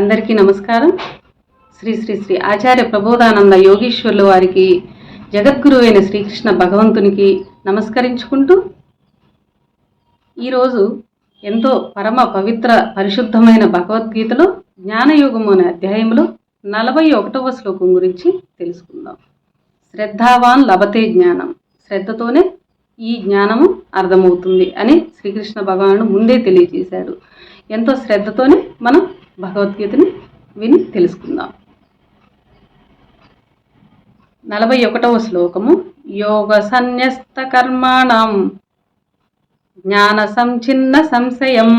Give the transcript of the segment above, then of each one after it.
అందరికీ నమస్కారం. శ్రీ శ్రీ శ్రీ ఆచార్య ప్రబోధానంద యోగీశ్వరుల వారికి జగద్గురు అయిన శ్రీకృష్ణ భగవంతునికి నమస్కరించుకుంటూ ఈరోజు ఎంతో పరమ పవిత్ర పరిశుద్ధమైన భగవద్గీతలో జ్ఞానయోగము అనే అధ్యాయంలో నలభై ఒకటవ శ్లోకం గురించి తెలుసుకుందాం. శ్రద్ధావాన్ లభతే జ్ఞానం. శ్రద్ధతోనే ఈ జ్ఞానము అర్థమవుతుంది అని శ్రీకృష్ణ భగవానుడు ముందే తెలియజేశాడు. ఎంతో శ్రద్ధతోనే మనం భగవద్గీతని విని తెలుసుకుందాం. నలభై ఒకటవ శ్లోకము యోగ సన్యస్త కర్మాణం జ్ఞాన సంచిన్న సంశయం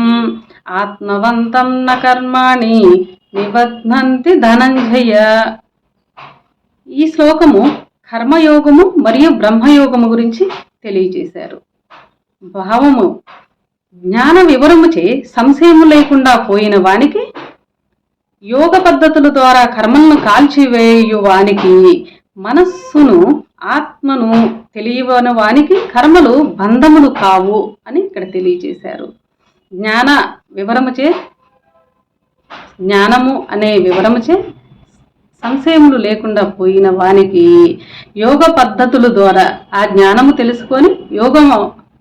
ఆత్మవంతం న కర్మాణి నిబధ్నంతి ధనంజయ. ఈ శ్లోకము కర్మయోగము మరియు బ్రహ్మయోగము గురించి తెలియజేశారు. భావము జ్ఞాన వివరముచే సంశయము లేకుండా పోయిన వానికి యోగ పద్ధతుల ద్వారా కర్మలను కాల్చివేయు వానికి మనస్సును ఆత్మను తెలియని వానికి కర్మలు బంధములు కావు అని ఇక్కడ తెలియజేశారు జ్ఞాన వివరముచే జ్ఞానము అనే వివరముచే సంశయములు లేకుండా పోయిన వానికి యోగ పద్ధతుల ద్వారా ఆ జ్ఞానము తెలుసుకొని యోగం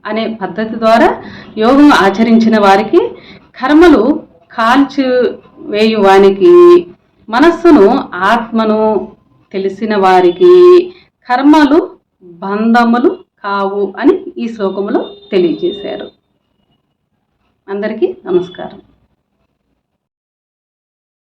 అనే పద్ధతి ద్వారా యోగం ఆచరించిన వారికి కర్మలు కాల్చి వేయువానికి మనస్సును ఆత్మను తెలిసిన వారికి కర్మలు బంధములు కావు అని ఈ శ్లోకములో తెలియజేశారు. అందరికీ నమస్కారం.